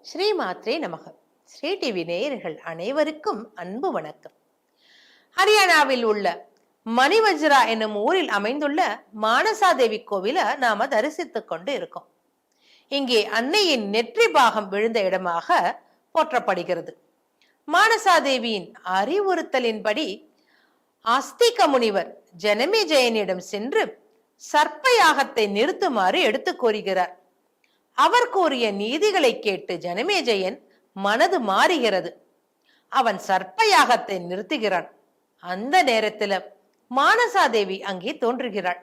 ஸ்ரீ மாத்ரே நமக. ஸ்ரீ டிவி நேயர்கள் அனைவருக்கும் அன்பு வணக்கம். ஹரியானாவில் உள்ள மணிவஜ்ரா என்னும் ஊரில் அமைந்துள்ள மானசாதேவி கோவில நாம தரிசித்துக் கொண்டு இருக்கோம். இங்கே அன்னையின் நெற்றி பாகம் விழுந்த இடமாக போற்றப்படுகிறது. மானசாதேவியின் அறிவுறுத்தலின்படி ஆஸ்திக முனிவர் ஜனமேஜயனிடம் சென்று சர்ப்ப யாகத்தை நிறுத்துமாறு எடுத்து கூறுகிறார். அவர் கூறிய நீதிகளை கேட்டு ஜனமேஜயன் மனது மாறுகிறது. அவன் சர்ப்ப யாகத்தை நிறுத்துகிறான். அந்த நேரத்தில் மானசாதேவி அங்கே தோன்றுகிறாள்.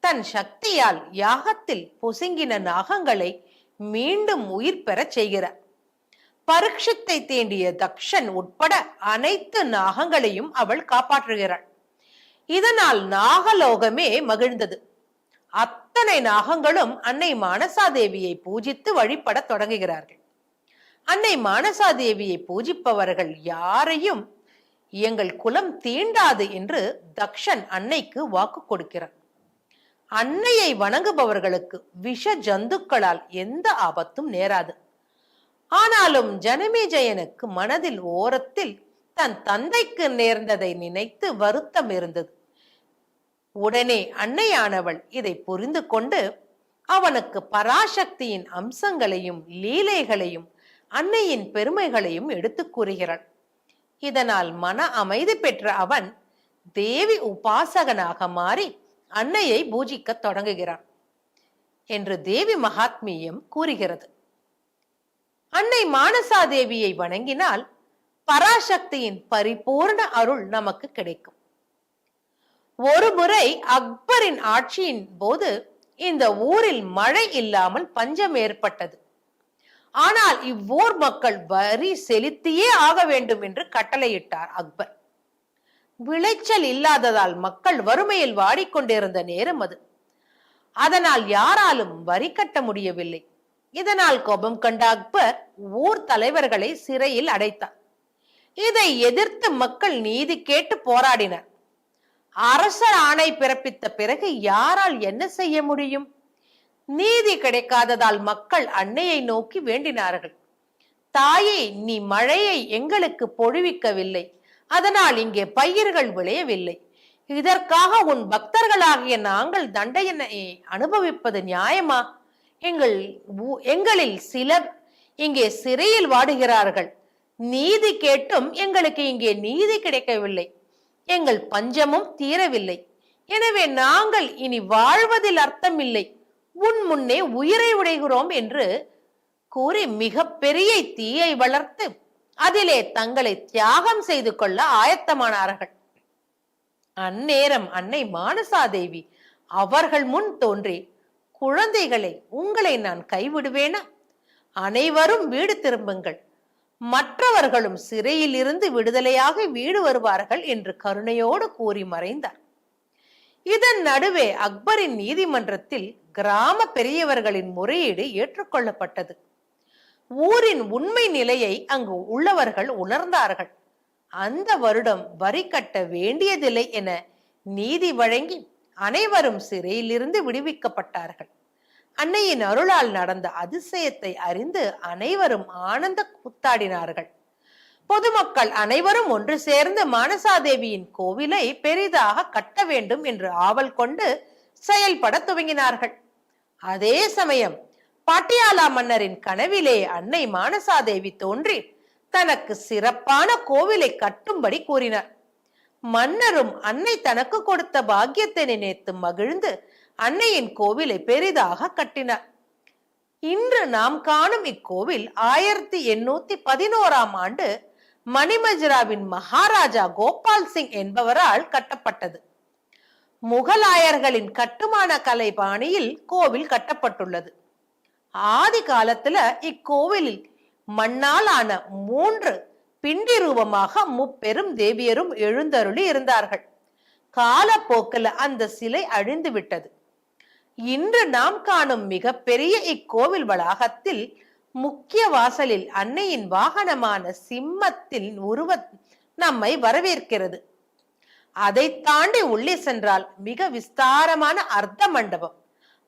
தன் சக்தியால் யாகத்தில் பொசுங்கின நாகங்களை மீண்டும் உயிர் பெறச் செய்கிறார். பருக்ஷத்தை தேண்டிய தக்ஷன் உட்பட அனைத்து நாகங்களையும் அவள் காப்பாற்றுகிறாள். இதனால் நாகலோகமே மகிழ்ந்தது. அத்தனை நாகங்களும் அன்னை மானசாதேவியை பூஜித்து வழிபட தொடங்குகிறார்கள். அன்னை மானசாதேவியை பூஜிப்பவர்கள் யாரையும் எங்கள் குலம் தீண்டாது என்று தக்ஷன் அன்னைக்கு வாக்கு கொடுக்கிறார் அன்னையை வணங்குபவர்களுக்கு விஷ ஜந்துக்களால் எந்த ஆபத்தும் நேராது. ஆனாலும் ஜனமேஜயனுக்கு மனதில் ஓரத்தில் தன் தந்தைக்கு நேர்ந்ததை நினைத்து வருத்தம் இருந்தது. உடனே அன்னையானவள் இதை புரிந்து கொண்டு அவனுக்கு பராசக்தியின் அம்சங்களையும் லீலைகளையும் அன்னையின் பெருமைகளையும் எடுத்து கூறுகிறாள். இதனால் மன அமைதி பெற்ற அவன் தேவி உபாசகனாக மாறி அன்னையை பூஜிக்க தொடங்குகிறான் என்று தேவி மகாத்மியம் கூறுகிறது. அன்னை மானசாதேவியை வணங்கினால் பராசக்தியின் பரிபூர்ண அருள் நமக்கு கிடைக்கும். ஒரு முறை அக்பரின் ஆட்சியின் போது இந்த ஊரில் மழை இல்லாமல் பஞ்சம் ஏற்பட்டது. ஆனால் இவ்வூர் மக்கள் வரி செலுத்தியே ஆக வேண்டும் என்று கட்டளையிட்டார் அக்பர். விளைச்சல் இல்லாததால் மக்கள் வறுமையில் வாடிக்கொண்டிருந்த நேரம் அது. அதனால் யாராலும் வரி கட்ட முடியவில்லை. இதனால் கோபம் கண்ட அக்பர் ஊர் தலைவர்களை சிறையில் அடைத்தார். இதை எதிர்த்து மக்கள் நீதி கேட்டு போராடினர். அரசர் ஆணை பிறப்பித்த பிறகு யாரால் என்ன செய்ய முடியும்? நீதி கிடைக்காததால் மக்கள் அன்னையை நோக்கி வேண்டினார்கள். தாயே நீ மழையை எங்களுக்கு பொழிவிக்கவில்லை. அதனால் இங்கே பயிர்கள் விளையவில்லை. இதற்காக உன் பக்தர்களாகிய நாங்கள் தண்டையனை அனுபவிப்பது நியாயமா? எங்கள் எங்களில் சிலர் இங்கே சிறையில் வாடுகிறார்கள். நீதி கேட்டும் எங்களுக்கு இங்கே நீதி கிடைக்கவில்லை. எங்கள் பஞ்சமும் தீரவில்லை. எனவே நாங்கள் இனி வாழ்வதில் அர்த்தமில்லை. உன் முன்னே உயிரை உடைகிறோம் என்று கூறி மிக பெரிய தீயை வளர்த்து அதிலே தங்களை தியாகம் செய்து கொள்ள ஆயத்தமானார்கள். அந்நேரம் அன்னை மானசாதேவி அவர்கள் முன் தோன்றி குழந்தைகளை உங்களை நான் கைவிடுவேனா? அனைவரும் வீடு திரும்புங்கள். மற்றவர்களும் சிறையில் இருந்து விடுதலையாக வீடு வருவார்கள் என்று கருணையோடு கூறி மறைந்தார். இதன் நடுவே அக்பரின் நீதிமன்றத்தில் கிராம பெரியவர்களின் முறையீடு ஏற்றுக்கொள்ளப்பட்டது. ஊரின் உண்மை நிலையை அங்கு உள்ளவர்கள் உணர்ந்தார்கள். அந்த வருடம் வரி கட்ட வேண்டியதில்லை என நீதி வழங்கி அனைவரும் சிறையிலிருந்து விடுவிக்கப்பட்டார்கள். அன்னையின் அருளால் நடந்த அதிசயத்தை அறிந்து அனைவரும் ஆனந்த கூத்தாடினார்கள். பொதுமக்கள் அனைவரும் ஒன்று சேர்ந்து மானசாதேவியின் கோவிலை பெரிதாக கட்ட வேண்டும் என்று ஆவல் கொண்டு செயல்பட துவங்கினார்கள். அதே சமயம் பாட்டியாலா மன்னரின் கனவிலே அன்னை மானசாதேவி தோன்றி தனக்கு சிறப்பான கோவிலை கட்டும்படி கூறினார். மன்னரும் அன்னை தனக்கு கொடுத்த பாக்கியத்தை நினைத்து மகிழ்ந்து அன்னையின் கோவிலை பெரிதாக கட்டினார். இன்று நாம் காணும் இக்கோவில் ஆயிரத்தி எண்ணூத்தி பதினோராம் ஆண்டு மணிமஜ்ராவின் மகாராஜா கோபால் சிங் என்பவரால் கட்டப்பட்டது. முகலாயர்களின் கட்டுமான கலை பாணியில் கோவில் கட்டப்பட்டுள்ளது. ஆதி காலத்துல இக்கோவிலில் மண்ணால் ஆன மூன்று பிண்டி ரூபமாக முப்பெரும் தேவியரும் எழுந்தருளி இருந்தார்கள். காலப்போக்கில் அந்த சிலை அழிந்து விட்டது. இன்று நாம் காணும் மிகப்பெரிய இக்கோவில் வளாகத்தில் முக்கிய வாசலில் அன்னையின் வாகனமான சிம்மத்தில் உருவ நம்மை வரவேற்கிறது. அதை தாண்டி உள்ளே சென்றால் மிக விஸ்தாரமான அர்த்த மண்டபம்.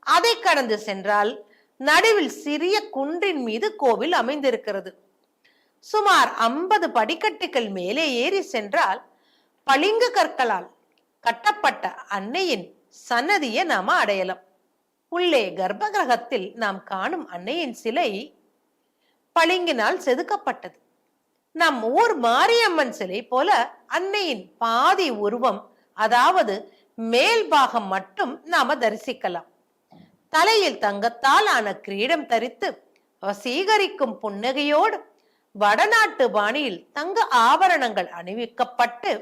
அதை கடந்து சென்றால் நடுவில் சிறிய குன்றின் மீது கோவில் அமைந்திருக்கிறது. சுமார் ஐம்பது படிக்கட்டுகள் மேலே ஏறி சென்றால் பளிங்கு கற்களால் கட்டப்பட்ட அன்னையின் சன்னதியை நாம அடையலாம். உள்ளே கர்ப்பகிரகத்தில் நாம் காணும் அன்னையின் சிலை பளிங்கினால் செதுக்கப்பட்டது. நம் ஊர் மாரியம்மன் சிலை போல அன்னையின் பாதி உருவம் அதாவது மேல் பாகம் மட்டும் நாம தரிசிக்கலாம். தலையில் தங்கத்தால் ஆன கிரீடம் தரித்து வசீகரிக்கும் புன்னகையோடு வடநாட்டு பாணியில் தங்க ஆபரணங்கள் அணிவிக்கப்பட்டு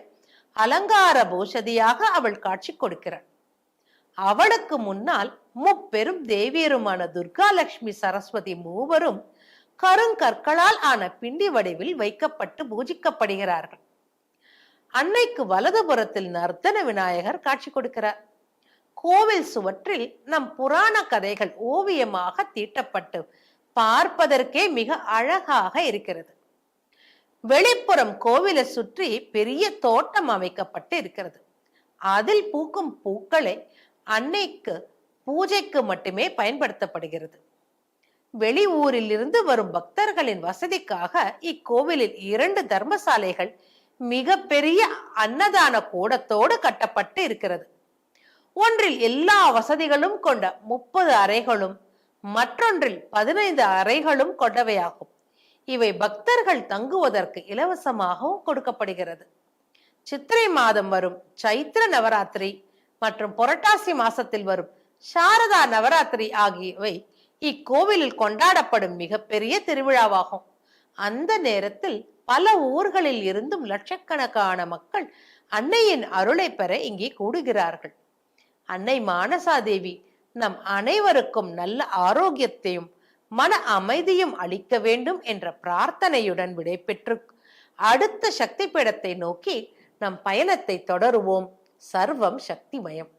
அலங்கார பூஷதியாக அவள் காட்சி கொடுக்கிறாள். அவளுக்கு முன்னால் முப்பெரும் தேவியருமான துர்கா லட்சுமி சரஸ்வதி மூவரும் கருங்கற்களால் ஆன பிண்டி வடிவில் வைக்கப்பட்டு பூஜிக்கப்படுகிறார்கள். அன்னைக்கு வலதுபுறத்தில் நர்த்தன விநாயகர் காட்சி கொடுக்கிறார். கோவில் சுவற்றில் நம் புராண கதைகள் ஓவியமாக தீட்டப்பட்டு பார்ப்பதற்கே மிக அழகாக இருக்கிறது. வெளிப்புறம் கோவிலை சுற்றி பெரிய தோட்டம் அமைக்கப்பட்டு இருக்கிறது. அதில் பூக்கும் பூக்களை அன்னைக்கு பூஜைக்கு மட்டுமே பயன்படுத்தப்படுகிறது. வெளி ஊரில் இருந்து வரும் பக்தர்களின் வசதிக்காக இக்கோவிலில் இரண்டு தர்மசாலைகள் மிக பெரிய அன்னதான கூடத்தோடு கட்டப்பட்டு இருக்கிறது. ஒன்றில் எல்லா வசதிகளும் கொண்ட முப்பது அறைகளும் மற்றொன்றில் பதினைந்து அறைகளும் கொண்டவையாகும். இவை பக்தர்கள் தங்குவதற்கு இலவசமாகவும் கொடுக்கப்படுகிறது. சித்திரை மாதம் வரும் சைத்திர நவராத்திரி மற்றும் புரட்டாசி மாசத்தில் வரும் சாரதா நவராத்திரி ஆகியவை இக்கோவிலில் கொண்டாடப்படும் மிகப்பெரிய திருவிழாவாகும். அந்த நேரத்தில் பல ஊர்களில் இருந்தும் லட்சக்கணக்கான மக்கள் அன்னையின் அருளை பெற இங்கே கூடுகிறார்கள். அன்னை மானசாதேவி நம் அனைவருக்கும் நல்ல ஆரோக்கியத்தையும் மன அமைதியும் அளிக்க வேண்டும் என்ற பிரார்த்தனையுடன் விடைபெற்று அடுத்த சக்தி பீடத்தை நோக்கி நம் பயணத்தை தொடருவோம். சர்வம் சக்திமயம்.